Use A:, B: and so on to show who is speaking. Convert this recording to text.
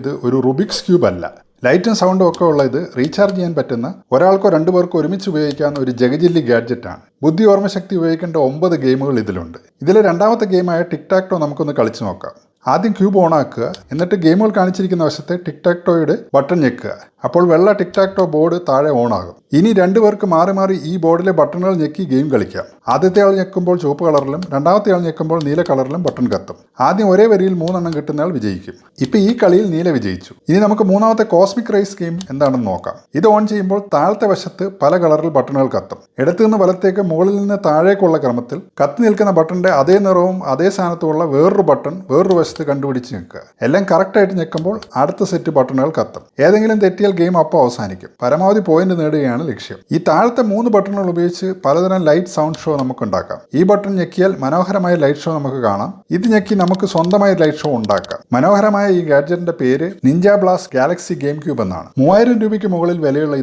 A: ഇത് ഒരു Rubik's cube അല്ല. ലൈറ്റും സൗണ്ടും ഒക്കെ ഉള്ള ഇത് റീചാർജ് ചെയ്യാൻ പറ്റുന്ന ഒരാൾക്കോ രണ്ടു പേർക്കോ ഒരുമിച്ച് ഉപയോഗിക്കാവുന്ന ഒരു ജഗജില്ലി ഗാഡ്ജറ്റാണ്. ബുദ്ധി ഓർമ്മശക്തി ഉപയോഗിക്കേണ്ട ഒമ്പത് ഗെയിമുകൾ ഇതിലുണ്ട്. ഇതിലെ രണ്ടാമത്തെ ഗെയിമായ ടിക് ടാക്ടോ നമുക്കൊന്ന് കളിച്ചു നോക്കാം. ആദ്യം ക്യൂബ് ഓൺ ആക്കുക. എന്നിട്ട് ഗെയിമുകൾ കാണിച്ചിരിക്കുന്ന വശത്തെ ടിക് ടാക്ടോയുടെ ബട്ടൺ ഞെക്കുക. അപ്പോൾ വെള്ള ടിക് ടാക്ടോ ബോർഡ് താഴെ ഓൺ ആകും. ഇനി രണ്ടു പേർക്ക് മാറി മാറി ഈ ബോർഡിലെ ബട്ടണുകൾ ഞെക്കി ഗെയിം കളിക്കാം. ആദ്യത്തെ ആൾ ഞെക്കുമ്പോൾ ചുവപ്പ് കളറിലും രണ്ടാമത്തെ ആൾ ഞെക്കുമ്പോൾ നീല കളറിലും ബട്ടൺ കത്തും. ആദ്യം ഒരേ വരിയിൽ മൂന്നെണ്ണം കിട്ടുന്നയാൾ വിജയിക്കും. ഇപ്പൊ ഈ കളിയിൽ നീല വിജയിച്ചു. ഇനി നമുക്ക് മൂന്നാമത്തെ കോസ്മിക് റൈസ് ഗെയിം എന്താണെന്ന് നോക്കാം. ഇത് ഓൺ ചെയ്യുമ്പോൾ താഴത്തെ വശത്ത് പല കളറിൽ ബട്ടണുകൾ കത്തും. ഇടത്തു നിന്ന് വലത്തേക്ക് മുകളിൽ നിന്ന് താഴേക്കുള്ള ക്രമത്തിൽ കത്തി നിൽക്കുന്ന ബട്ടന്റെ അതേ നിറവും അതേ സ്ഥാനത്തുമുള്ള വേറൊരു ബട്ടൺ വേറൊരു വശത്ത് കണ്ടുപിടിച്ച് നിൽക്കുക എല്ലാം കറക്റ്റായിട്ട് ഞെക്കുമ്പോൾ അടുത്ത സെറ്റ് ബട്ടണുകൾ കത്തും. ഏതെങ്കിലും തെറ്റിയാൽ ഗെയിം അപ്പോൾ അവസാനിക്കും. പരമാവധി പോയിന്റ് നേടുകയാണ് ലക്ഷ്യം. ഈ താഴത്തെ മൂന്ന് ബട്ടണുകൾ ഉപയോഗിച്ച് പലതരം ലൈറ്റ് സൗണ്ട് ഷോ നമുക്ക് ഉണ്ടാക്കാം ഈ ബട്ടൺ ഞെക്കിയാൽ മനോഹരമായ ലൈറ്റ് ഷോ നമുക്ക് കാണാം. ഇത് ഞെക്കി നമുക്ക് സ്വന്തമായ ലൈറ്റ് ഷോ ഉണ്ടാക്കാം. മനോഹരമായ ഈ ഗാഡ്ജറ്റിന്റെ പേര് ninja blast galaxy game cube എന്നാണ്. മൂവായിരം രൂപയ്ക്ക് മുകളിൽ വിലയുള്ള